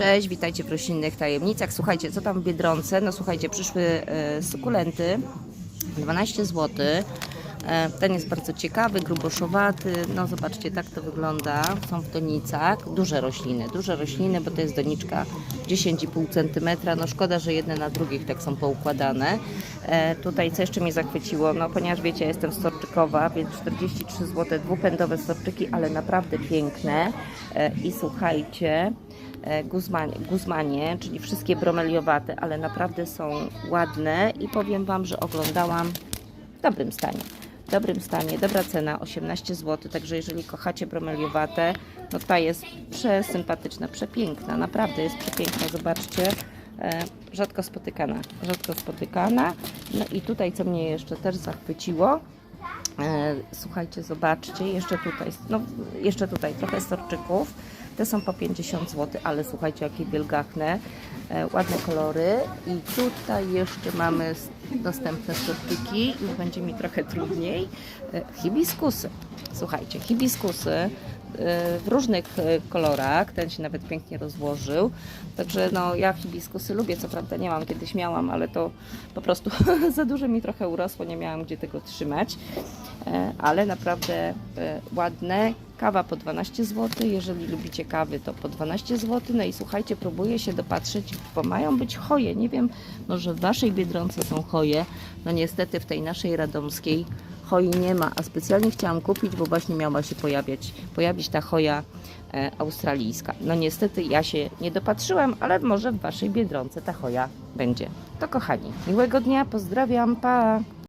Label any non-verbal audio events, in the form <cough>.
Cześć, witajcie w roślinnych tajemnicach. Słuchajcie, co tam w Biedronce? No słuchajcie, przyszły e, sukulenty, 12 zł. E, ten jest bardzo ciekawy, gruboszowaty. No zobaczcie, tak to wygląda. Są w donicach. Duże rośliny, duże rośliny, bo to jest doniczka 10,5 cm. No szkoda, że jedne na drugich tak są poukładane. E, tutaj co jeszcze mnie zachwyciło, no ponieważ wiecie, ja jestem storczykowa, więc 43 zł, dwupędowe storczyki, ale naprawdę piękne. E, I słuchajcie, guzmanie, guzmanie, czyli wszystkie bromeliowate, ale naprawdę są ładne i powiem Wam, że oglądałam w dobrym stanie. Dobrym stanie, dobra cena, 18 zł, także jeżeli kochacie bromeliowate, no ta jest przesympatyczna, przepiękna, naprawdę jest przepiękna, zobaczcie, e, rzadko spotykana, rzadko spotykana. No i tutaj, co mnie jeszcze też zachwyciło, E, Słuchajcie, zobaczcie, jeszcze tutaj, no jeszcze tutaj trochę storczyków. Te są po 50 zł, ale słuchajcie, jakie wielgachne, e, ładne kolory. I tutaj jeszcze mamy dostępne storczyki, już będzie mi trochę trudniej. E, Hibiskusy. Słuchajcie, hibiskusy w różnych e, kolorach, ten się nawet pięknie rozłożył. Także no ja hibiskusy lubię, co prawda nie mam, kiedyś miałam, ale to po prostu <laughs> za dużo mi trochę urosło, nie miałam gdzie tego trzymać. E, ale naprawdę e, ładne. Kawa po 12 zł, jeżeli lubicie kawy, to po 12 zł. No i słuchajcie, próbuję się dopatrzeć, bo mają być choje. Nie wiem, może w waszej biedronce są choje. No niestety w tej naszej radomskiej choi nie ma, a specjalnie chciałam kupić, bo właśnie miała się pojawiać, pojawić ta choja e, australijska. No niestety ja się nie dopatrzyłam, ale może w waszej biedronce ta choja będzie. To kochani, miłego dnia, pozdrawiam, pa!